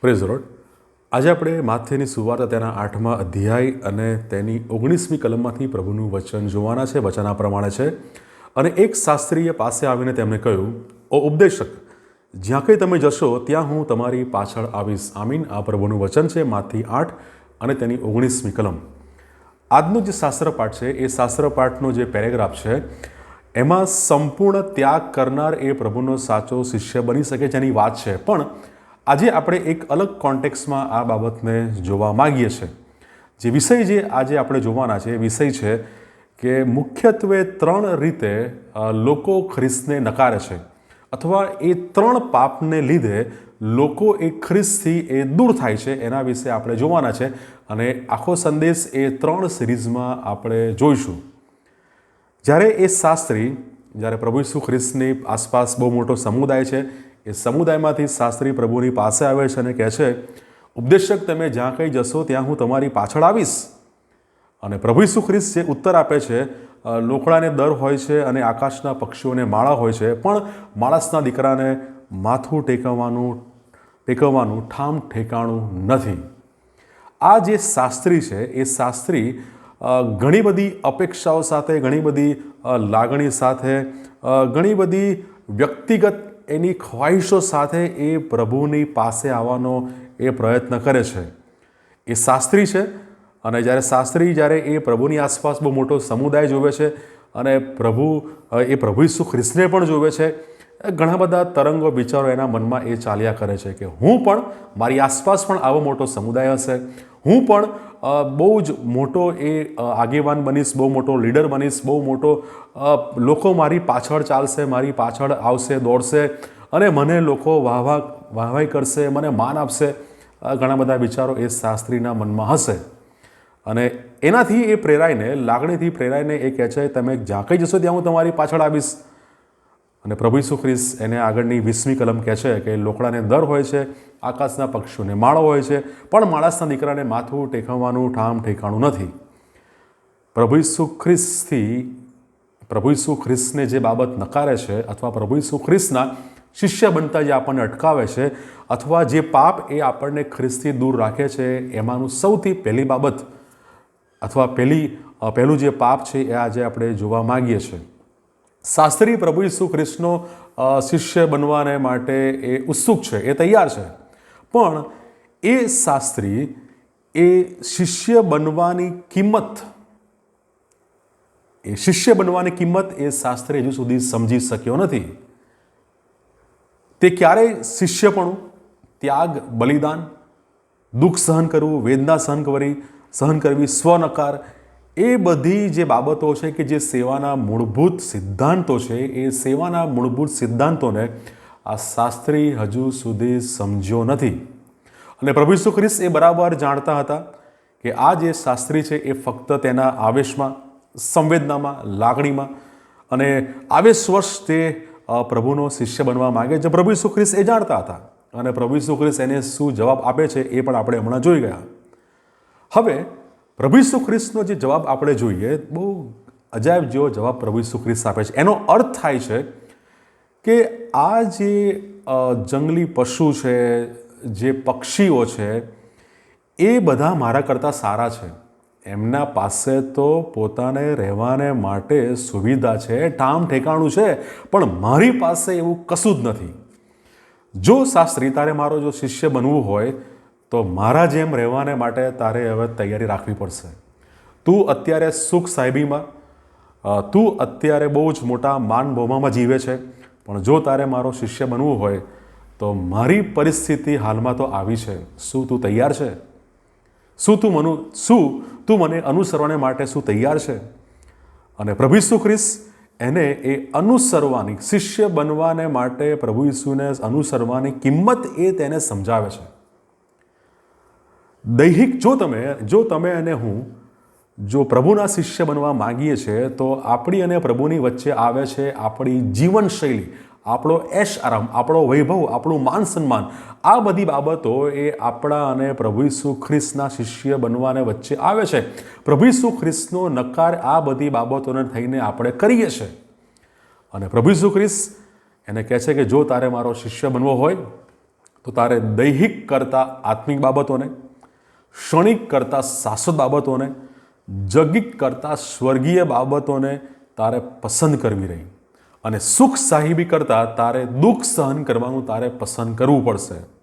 Praise road આજે આપણે માથેની સુવાર્તા તેના આઠમા અધ્યાય અને તેની ઓગણીસમી કલમમાંથી પ્રભુનું વચન જોવાના છે, વચન આ પ્રમાણે છે. અને એક શાસ્ત્રીએ પાસે આવીને તેમણે કહ્યું, ઓ ઉપદેશક, જ્યાં કંઈ તમે જશો, ત્યાં હું તમારી પાછળ આવીશ. આમીન. આ પ્રભુનું વચન છે, માથી આઠ અને તેની ઓગણીસમી કલમ. આજનો જે શાસ્ત્રપાઠ છે, એ શાસ્ત્રપાઠનો જે પેરેગ્રાફ છે, એમાં સંપૂર્ણ ત્યાગ કરનાર એ પ્રભુનો સાચો શિષ્ય બની શકે જેની વાત છે. પણ આજે આપણે એક અલગ કોન્ટેક્સમાં આ બાબતને જોવા માગીએ છીએ. જે વિષય જે આજે આપણે જોવાના છે એ વિષય છે કે મુખ્યત્વે ત્રણ રીતે લોકો ખ્રિસ્તને નકારે છે અથવા એ ત્રણ પાપને લીધે લોકો એ ખ્રિસ્તથી એ દૂર થાય છે એના વિશે આપણે જોવાના છે અને આખો સંદેશ એ ત્રણ સિરીઝમાં આપણે જોઈશું. જ્યારે એ શાસ્ત્રી, જ્યારે પ્રભુ ઈસુ ખ્રિસ્તની આસપાસ બહુ મોટો સમુદાય છે એ સમુદાયમાંથી શાસ્ત્રી પ્રભુની પાસે આવે છે અને કહે છે, ઉપદેશક, તમે જ્યાં કંઈ જશો, ત્યાં હું તમારી પાછળ આવીશ. અને પ્રભુ ઈસુ જે ઉત્તર આપે છે લોખડાને દર હોય છે અને આકાશના પક્ષીઓને માળા હોય છે, પણ માણસના દીકરાને માથું ટેકવવાનું ટેકવવાનું ઠામ ઠેકાણું નથી. આ જે શાસ્ત્રી છે, એ શાસ્ત્રી ઘણી બધી અપેક્ષાઓ સાથે, ઘણી બધી લાગણી સાથે ઘણી બધી વ્યક્તિગત એની ખ્વાહિશો સાથે એ પ્રભુની પાસે આવવાનો એ પ્રયત્ન કરે છે. એ શાસ્ત્રી છે અને જ્યારે શાસ્ત્રી જ્યારે એ પ્રભુની આસપાસ બહુ મોટો સમુદાય જોવે છે અને પ્રભુ, એ પ્રભુ ઈસુ ખ્રિસ્તને પણ જોવે છે ઘણા બધા તરંગો, વિચારો એના મનમાં એ ચાલ્યા કરે છે કે હું પણ, મારી આસપાસ પણ આવો મોટો સમુદાય હશે. હું પણ બહુ જ મોટો એ આગેવાન બનીશ, બહુ મોટો લીડર બનીશ, બહુ મોટો લોકો મારી પાછળ ચાલશે, મારી પાછળ આવશે, દોડશે અને મને લોકો વાહવા વાહવાઈ કરશે, મને માન આપશે ઘણા બધા વિચારો એ શાસ્ત્રીના મનમાં હશે. અને એનાથી એ પ્રેરાઈને, લાગણીથી પ્રેરાઈને એ કહે છે, તમે જ્યાં કંઈ જશો ત્યાં હું તમારી પાછળ આવીશ. અને પ્રભુ ઈસુ ખ્રિસ્ત એને આગળની વીસમી કલમ કહે છે કે લોકડાને દર હોય છે આકાશના પક્ષીઓને માળો હોય છે, પણ માણસના દીકરાને માથું ટેકવવાનું, ઠામ ઠેકાણું નથી. પ્રભુ ઈસુ ખ્રિસ્તથી, પ્રભુ ઈસુ ખ્રિસ્તને જે બાબત નકારે છે અથવા પ્રભુ ઈસુ ખ્રિસ્તના શિષ્ય બનતા જે આપણને અટકાવે છે અથવા જે પાપ એ આપણને ખ્રિસ્તથી દૂર રાખે છે, એમાંનું સૌથી પહેલી બાબત અથવા પહેલી પહેલું જે પાપ છે એ આજે આપણે જોવા માગીએ છીએ. શાસ્ત્રી પ્રભુ ઈસુ ખ્રિસ્તનો શિષ્ય બનવાને માટે એ ઉત્સુક છે, એ તૈયાર છે. પણ એ શાસ્ત્રી, એ શિષ્ય બનવાની કિંમત, એ શિષ્ય બનવાની કિંમત એ શાસ્ત્રી હજુ સુધી સમજી શક્યો નથી. તે ક્યારેય શિષ્યપણું ત્યાગ, બલિદાન, દુઃખ સહન કરવું, વેદના સહન કરવી સહન કરવી, સ્વનકાર એ બધી જે બાબતો છે કે જે સેવાના મૂળભૂત સિદ્ધાંતો છે, એ સેવાના મૂળભૂત સિદ્ધાંતોને આ શાસ્ત્રી હજુ સુધી સમજ્યો નથી. અને પ્રભુ ઈસુ ખ્રિસ્ત એ બરાબર જાણતા હતા કે આ જે શાસ્ત્રી છે એ ફક્ત તેના આવેશમાં, સંવેદનામાં, લાગણીમાં અને આવેશવશ તે પ્રભુનો શિષ્ય બનવા માગે છે. પ્રભુ ઈસુ ખ્રિસ્ત એ જાણતા હતા અને પ્રભુ ઈસુ ખ્રિસ્ત એને શું જવાબ આપે છે એ પણ આપણે હમણાં જોઈ ગયા. હવે પ્રભુ ઈસુ ખ્રિસ્તનો જે જવાબ આપણે જોઈએ, બહુ અજાયબ જેવો જવાબ પ્રભુ ઈસુ ખ્રિસ્ત આપે છે. એનો અર્થ થાય છે કે આ જે જંગલી પશુ છે, જે પક્ષીઓ છે, એ બધા મારા કરતાં સારા છે. એમના પાસે તો પોતાને રહેવાને માટે સુવિધા છે, ઠામ ઠેકાણું છે, પણ મારી પાસે એવું કશું જ નથી. જો શાસ્ત્રી તારે મારો જો શિષ્ય બનવું હોય તો મારા જેમ રહેવાને માટે તારે હવે તૈયારી રાખવી પડશે. તું અત્યારે સુખ સાહેબીમાં તું અત્યારે બહુ જ મોટા માન ભોમામાં જીવે છે. પણ જો તારે મારો શિષ્ય બનવું હોય, તો મારી પરિસ્થિતિ હાલમાં તો આવી છે. શું તું તૈયાર છે? શું તું મનુ, શું તું મને અનુસરવાને માટે શું તૈયાર છે? અને પ્રભુ ઈસુ ખ્રિસ્ત એને એ અનુસરવાની, શિષ્ય બનવાને માટે પ્રભુ ઈસુને અનુસરવાની કિંમત એ તેને સમજાવે છે. દૈહિક જો તમે જો તમે અને હું, જો પ્રભુના શિષ્ય બનવા માગીએ છીએ તો આપણી અને પ્રભુની વચ્ચે આવે છે આપણી જીવનશૈલી, આપણો એશ આરામ આપણો વૈભવ, આપણું માન સન્માન. આ બધી બાબતો એ આપણા અને પ્રભુ ઈસુ ખ્રિસ્તના શિષ્ય બનવાને વચ્ચે આવે છે. પ્રભુ ઈસુ ખ્રિસ્તનો નકાર આ બધી બાબતોને થઈને આપણે કરીએ છીએ અને પ્રભુ ઈસુ ખ્રિસ્ત એને કહે છે કે જો તારે મારો શિષ્ય બનવો હોય, તો તારે દૈહિક કરતાં આત્મિક બાબતોને ક્ષણિક કરતાં શાશ્વત બાબતોને, જગિક કરતાં સ્વર્ગીય બાબતોને તારે પસંદ કરવી રહી. અને સુખ સાહિબી કરતાં તારે દુઃખ સહન કરવાનું તારે પસંદ કરવું પડશે.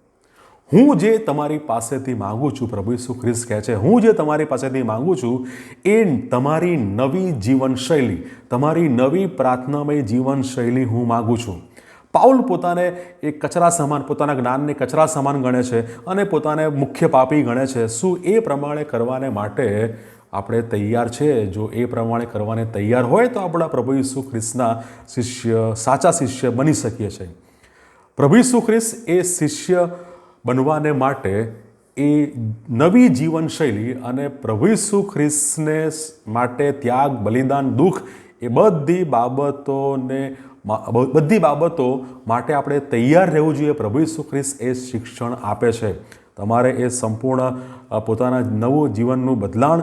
હું જે તમારી પાસેથી માગું છું, પ્રભુ ઈસુ ખ્રિસ્ત કહે છે, હું જે તમારી પાસેથી માગું છું એ તમારી નવી જીવનશૈલી, તમારી નવી પ્રાર્થનામય જીવનશૈલી હું માગું છું. પાઉલ પોતાને એ કચરા સમાન, પોતાના જ્ઞાનને કચરા સમાન ગણે છે અને પોતાને મુખ્ય પાપી ગણે છે. શું એ પ્રમાણે કરવાને માટે આપણે તૈયાર છે? જો એ પ્રમાણે કરવાને તૈયાર હોય તો આપણા પ્રભુ ઈસુ ખ્રિસ્તના શિષ્ય, સાચા શિષ્ય બની શકીએ છીએ. પ્રભુ ઈસુ ખ્રિસ્ત એ શિષ્ય બનવાને માટે એ નવી જીવનશૈલી અને પ્રભુ ઈસુ ખ્રિસ્તને માટે ત્યાગ, બલિદાન, દુઃખ એ બધી બાબતોને બધી બાબતો માટે આપણે તૈયાર રહેવું જોઈએ. પ્રભુ ઈસુ ખ્રિસ્ત એ શિક્ષણ આપે છે. તમારે એ સંપૂર્ણ પોતાના નવું જીવનનું બદલાણ,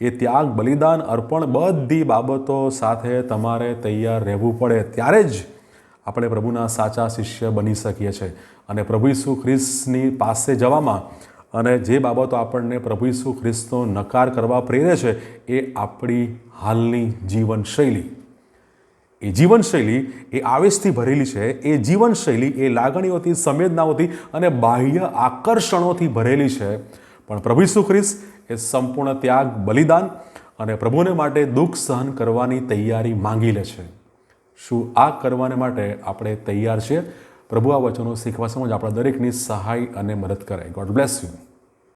એ ત્યાગ, બલિદાન, અર્પણ બધી બાબતો સાથે તમારે તૈયાર રહેવું પડે. ત્યારે જ આપણે પ્રભુના સાચા શિષ્ય બની શકીએ છીએ. અને પ્રભુ ઈસુ ખ્રિસ્તની પાસે જવામાં અને જે બાબતો આપણને પ્રભુ ઈસુ ખ્રિસ્તનો નકાર કરવા પ્રેરે છે, એ આપણી હાલની જીવનશૈલી. એ જીવનશૈલી એ આવેશથી ભરેલી છે. એ જીવનશૈલી એ લાગણીઓથી, સંવેદનાઓથી અને બાહ્ય આકર્ષણોથી ભરેલી છે. પણ પ્રભુ ઈસુ એ સંપૂર્ણ ત્યાગ, બલિદાન અને પ્રભુને માટે દુઃખ સહન કરવાની તૈયારી માંગી લે છે. શું આ કરવાને માટે આપણે તૈયાર છીએ? પ્રભુ આ વચનો શીખવા સમજ આપણા દરેકની સહાય અને મદદ કરે ગોડ બ્લેસ યુ